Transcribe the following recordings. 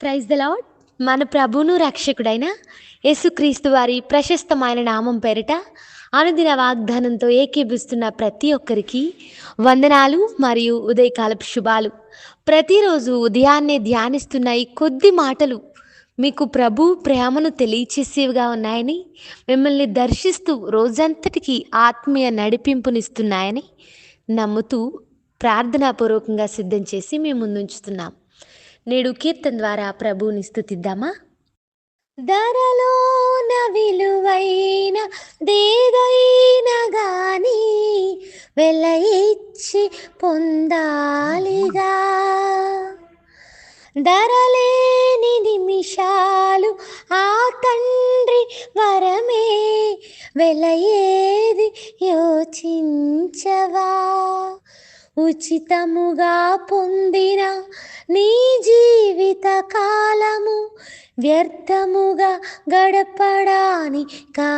Praise the lord మన ప్రభును రక్షకుడైన యేసుక్రీస్తు వారి ప్రశస్తమైన నామం పేరిట అనుదిన వాగ్దానంతో ఏకీభిస్తున్న ప్రతి ఒక్కరికి వందనాలు మరియు ఉదయకాలపు శుభాలు. ప్రతిరోజు ఉదయాన్నే ధ్యానిస్తున్న ఈ కొద్ది మాటలు మీకు ప్రభు ప్రేమను తెలియచేసేవిగా ఉన్నాయని మిమ్మల్ని దర్శిస్తూ రోజంతటికి ఆత్మీయ నడిపింపునిస్తున్నాయని నమ్ముతూ ప్రార్థనాపూర్వకంగా సిద్ధం చేసి మేము ముందుంచుతున్నాం. నేడు కీర్తన ద్వారా ప్రభువుని స్థుతిద్దామా ధరలోన విలువైన దేదైన గాని వెల ఇచ్చి పొందాలిగా. ధరలేని నిమిషాలు ఆ తండ్రి వరమే వెల ఏది యోచించవా ఉచితముగా పొందిన నీ జీవిత కాలము వ్యర్థముగా గడపడానికా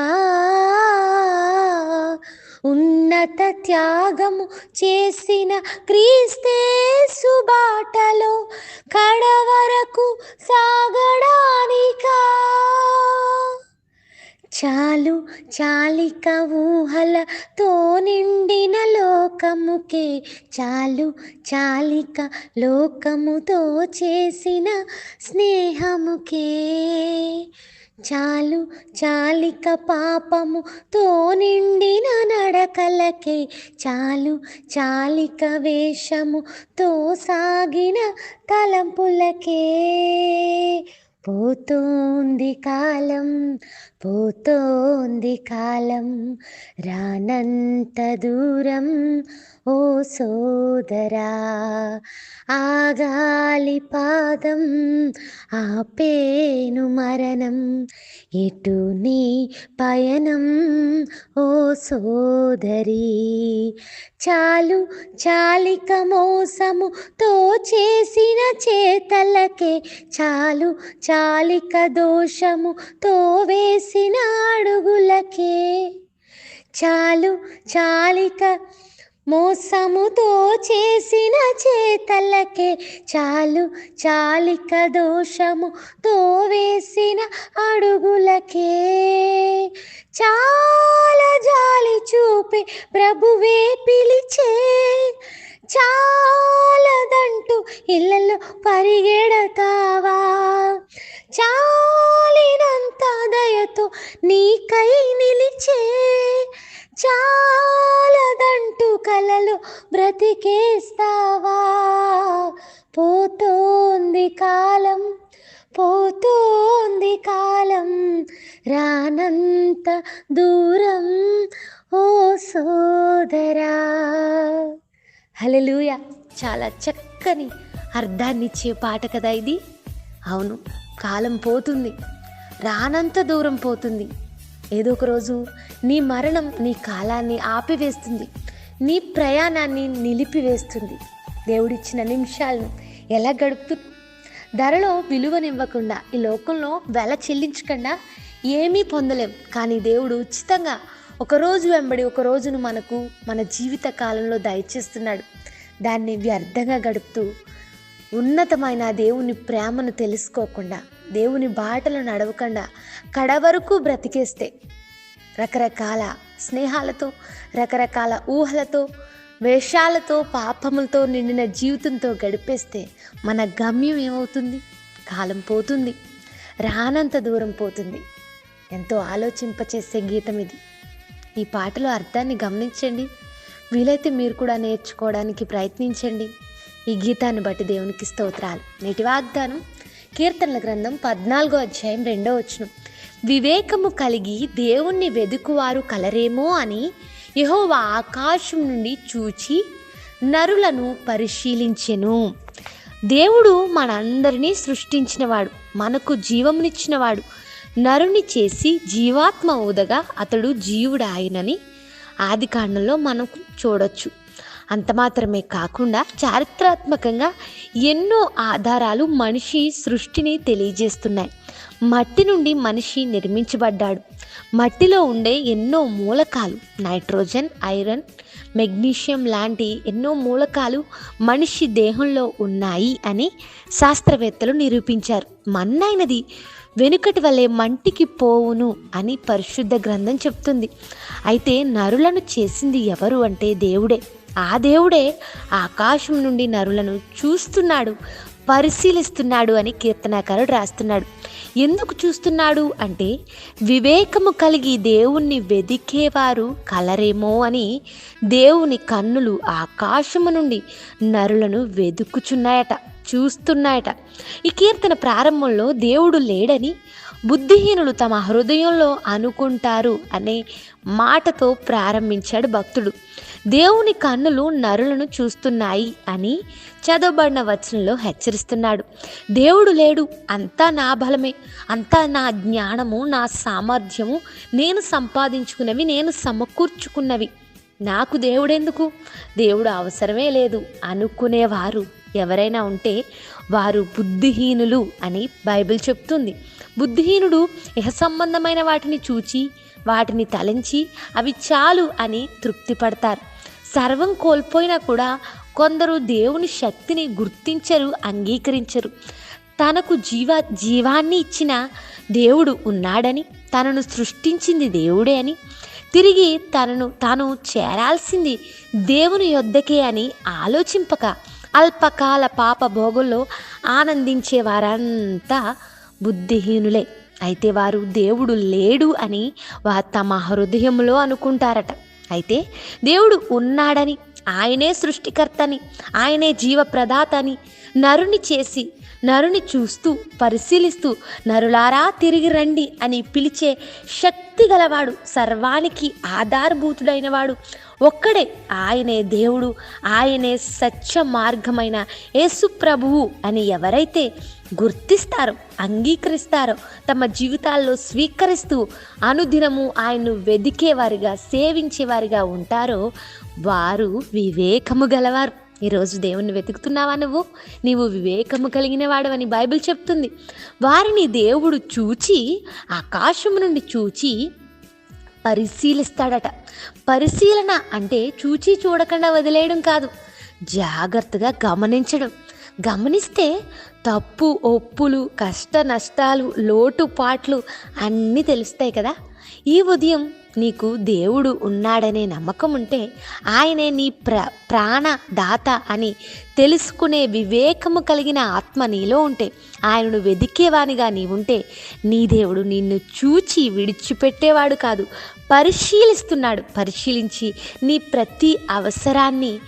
ఉన్నత త్యాగము చేసిన క్రీస్తే సుబాటలో కడవరకు సాగడానికా. చాలు చాలిక ఊహలతో నిండిన లోకముకే చాలు చాలిక లోకముతో చేసిన స్నేహముకే. చాలు చాలిక పాపముతో నిండిన నడకలకే చాలు చాలిక వేషముతో సాగిన తలంపులకే. పోతోంది కాలం పోతోంది కాలం రానంత దూరం ఓ సోదరా ఆగాలి పాదం ఆపేను మరణం ఎటు నీ పయనం ఓ సోదరి. చాలు చాలిక మోసముతో చేసిన చేతలకే చాలు చాలిక దోషముతో వేసిన అడుగులకే. చాలు చాలిక మోసముతో చేసిన చేతలకే చాలు చాలిక దోషముతో వేసిన అడుగులకే. చాలా జాలి చూపి ప్రభువే బ్రతికేస్తావా? పోతోంది కాలం పోతోంది కాలం రానంత దూరం ఓ సోదరా. హలలుయ చాలా చక్కని అర్థాన్నిచ్చే పాట కదా ఇది? అవును కాలం పోతుంది రానంత దూరం పోతుంది. ఏదో ఒక రోజు నీ మరణం నీ కాలాన్ని ఆపివేస్తుంది. నీ ప్రయాణాన్ని నిలిపివేస్తుంది. దేవుడిచ్చిన నిమిషాలను ఎలా గడుపుతూ? ధరలో విలువనివ్వకుండా ఈ లోకంలో వెల చెల్లించకుండా ఏమీ పొందలేం. కానీ దేవుడు ఉచితంగా ఒకరోజు వెంబడి ఒక రోజును మనకు మన జీవిత కాలంలో దయచేస్తున్నాడు. దాన్ని వ్యర్థంగా గడుపుతూ ఉన్నతమైన దేవుని ప్రేమను తెలుసుకోకుండా దేవుని బాటలు నడవకుండా కడవరకు బ్రతికేస్తే రకరకాల స్నేహాలతో రకరకాల ఊహలతో వేషాలతో పాపములతో నిండిన జీవితంతో గడిపేస్తే మన గమ్యం ఏమవుతుంది? కాలం పోతుంది. రానంత దూరం పోతుంది. ఎంతో ఆలోచింపచేసే గీతం ఇది. ఈ పాటలో అర్థాన్ని గమనించండి. వీలైతే మీరు కూడా నేర్చుకోవడానికి ప్రయత్నించండి. ఈ గీతాన్ని బట్టి దేవునికి స్తోత్రాలు. నేటి వాగ్దానం కీర్తనల గ్రంథం పద్నాలుగో అధ్యాయం రెండో వచనం. వివేకము కలిగి దేవుణ్ణి వెదుకువారు కలరేమో అని యహోవా ఆకాశం నుండి చూచి నరులను పరిశీలించెను. దేవుడు మనందరినీ సృష్టించినవాడు మనకు జీవమునిచ్చినవాడు. నరుని చేసి జీవాత్మ ఊదగా అతడు జీవుడాయనని ఆది కాండంలో మనకు చూడొచ్చు. అంత మాత్రమే కాకుండా చారిత్రాత్మకంగా ఎన్నో ఆధారాలు మనిషి సృష్టిని తెలియజేస్తున్నాయి. మట్టి నుండి మనిషి నిర్మించబడ్డాడు. మట్టిలో ఉండే ఎన్నో మూలకాలు నైట్రోజన్ ఐరన్ మెగ్నీషియం లాంటి ఎన్నో మూలకాలు మనిషి దేహంలో ఉన్నాయి అని శాస్త్రవేత్తలు నిరూపించారు. మన్నైనది వెనుకటి వలె మంటికి పోవును అని పరిశుద్ధ గ్రంథం చెప్తుంది. అయితే నరులను చేసింది ఎవరు అంటే దేవుడే. ఆ దేవుడే ఆకాశం నుండి నరులను చూస్తున్నాడు. పరిశీలిస్తున్నాడు అని కీర్తనాకారుడు రాస్తున్నాడు. ఎందుకు చూస్తున్నాడు అంటే వివేకము కలిగి దేవుణ్ణి వెదికేవారు కలరేమో అని దేవుని కన్నులు ఆకాశము నుండి నరులను వెదుకుచున్నాయట చూస్తున్నాయట. ఈ కీర్తన ప్రారంభంలో దేవుడు లేడని బుద్ధిహీనులు తమ హృదయంలో అనుకుంటారు అనే మాటతో ప్రారంభించాడు భక్తుడు. దేవుని కన్నులు నరులను చూస్తున్నాయి అని చదవబడిన వచనంలో హెచ్చరిస్తున్నాడు. దేవుడు లేడు అంతా నా బలమే అంతా నా జ్ఞానము నా సామర్థ్యము నేను సంపాదించుకున్నవి నేను సమకూర్చుకున్నవి. నాకు దేవుడెందుకు? దేవుడు అవసరమే లేదు అనుకునేవారు. ఎవరైనా ఉంటే వారు బుద్ధిహీనులు అని బైబిల్ చెప్తుంది. బుద్ధిహీనుడు ఇహ సంబంధమైన వాటిని చూచి వాటిని తలంచి అవి చాలు అని తృప్తి పడతారు సర్వం కోల్పోయినా కూడా కొందరు దేవుని శక్తిని గుర్తించరు అంగీకరించరు. తనకు జీవ జీవాన్ని ఇచ్చిన దేవుడు ఉన్నాడని తనను సృష్టించింది దేవుడే అని తిరిగి తనను తాను చేరాల్సింది దేవుని యొద్దకే అని ఆలోచింపక అల్పకాల పాప భోగుల్లో ఆనందించే వారంతా బుద్ధిహీనులే. అయితే వారు దేవుడు లేడు అని వా తమ హృదయంలో అనుకుంటారట. అయితే దేవుడు ఉన్నాడని ఆయనే సృష్టికర్తని ఆయనే జీవప్రదాతని నరుని చేసి నరుని చూస్తూ పరిశీలిస్తూ నరులారా తిరిగి రండి అని పిలిచే శక్తి గలవాడు సర్వానికి ఆధారభూతుడైనవాడు ఒక్కడే ఆయనే దేవుడు ఆయనే సత్య మార్గమైన యేసు ప్రభువు అని ఎవరైతే గుర్తిస్తారో అంగీకరిస్తారో తమ జీవితాల్లో స్వీకరిస్తూ అనుదినము ఆయన్ను వెదికేవారిగా సేవించేవారిగా ఉంటారో వారు వివేకము గలవారు. ఈరోజు దేవుణ్ణి వెతుకుతున్నావా నువ్వు? నీవు వివేకము కలిగిన వాడవని బైబిల్ చెప్తుంది. వారిని దేవుడు చూచి ఆకాశము నుండి చూచి పరిశీలిస్తాడట. పరిశీలన అంటే చూచి చూడకుండా వదిలేయడం కాదు. జాగ్రత్తగా గమనించడం. గమనిస్తే తప్పు ఒప్పులు కష్ట నష్టాలు లోటుపాట్లు అన్నీ తెలుస్తాయి కదా. ఈ ఉదయం నీకు దేవుడు ఉన్నాడనే నమ్మకం ఉంటే ఆయనే నీ ప్ర ప్రాణ దాత అని తెలుసుకునే వివేకము కలిగిన ఆత్మ నీలో ఉంటే ఆయనను వెదికేవానిగా నీవుంటే నీ దేవుడు నిన్ను చూచి విడిచిపెట్టేవాడు కాదు పరిశీలిస్తున్నాడు. పరిశీలించి నీ ప్రతి అవసరాన్ని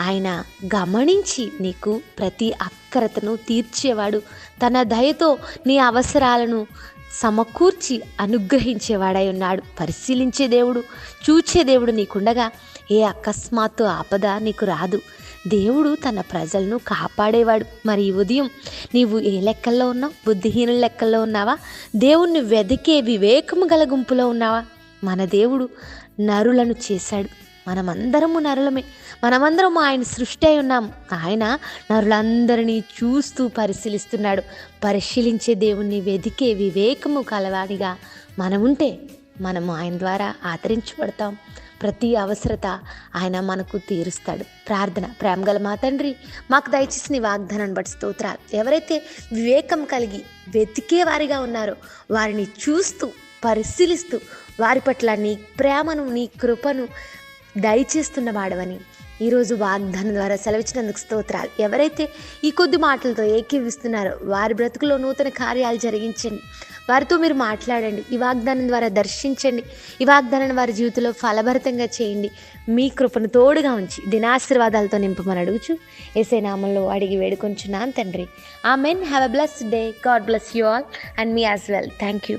ఆయన గమనించి నీకు ప్రతి అక్కరతను తీర్చేవాడు. తన దయతో నీ అవసరాలను సమకూర్చి అనుగ్రహించేవాడై ఉన్నాడు. పరిశీలించే దేవుడు చూచే దేవుడు నీకుండగా ఏ అకస్మాత్తు ఆపద నీకు రాదు. దేవుడు తన ప్రజలను కాపాడేవాడు. మరి ఈ ఉదయం నీవు ఏ లెక్కల్లో ఉన్నావు? బుద్ధిహీనుల లెక్కల్లో ఉన్నావా? దేవుణ్ణి వెదికే వివేకము గల గుంపులో ఉన్నావా? మన దేవుడు నరులను చేశాడు. మనమందరము నరులమే. మనమందరం ఆయన సృష్టి అయి ఉన్నాం. ఆయన నరులందరినీ చూస్తూ పరిశీలిస్తున్నాడు. పరిశీలించే దేవుణ్ణి వెదికే వివేకము కలవాడిగా మనముంటే మనము ఆయన ద్వారా ఆదరించబడతాం. ప్రతి అవసరత ఆయన మనకు తీరుస్తాడు. ప్రార్థన ప్రేమగల మా తండ్రి మాకు దయచేసిన నీ వాగ్దానాన్ని బట్టి స్తోత్రాలు. ఎవరైతే వివేకం కలిగి వెతికే వారిగా ఉన్నారో వారిని చూస్తూ పరిశీలిస్తూ వారి పట్ల నీ ప్రేమను నీ కృపను దయచేస్తున్న వాడవని ఈరోజు వాగ్దానం ద్వారా సెలవిచ్చినందుకు స్తోత్రాలు. ఎవరైతే ఈ కొద్ది మాటలతో ఏకీవిస్తున్నారో వారి బ్రతుకులో నూతన కార్యాలు జరిగించండి. వారితో మీరు మాట్లాడండి. ఈ వాగ్దానం ద్వారా దర్శించండి. ఈ వాగ్దానాన్ని వారి జీవితంలో ఫలభరితంగా చేయండి. మీ కృపను తోడుగా ఉంచి దినాశీర్వాదాలతో నింపమని అడుగుచు. ఏసే నామంలో అడిగి వేడుకొంచున్నాను తండ్రి. Amen have a bless day God bless you all and me as well thank you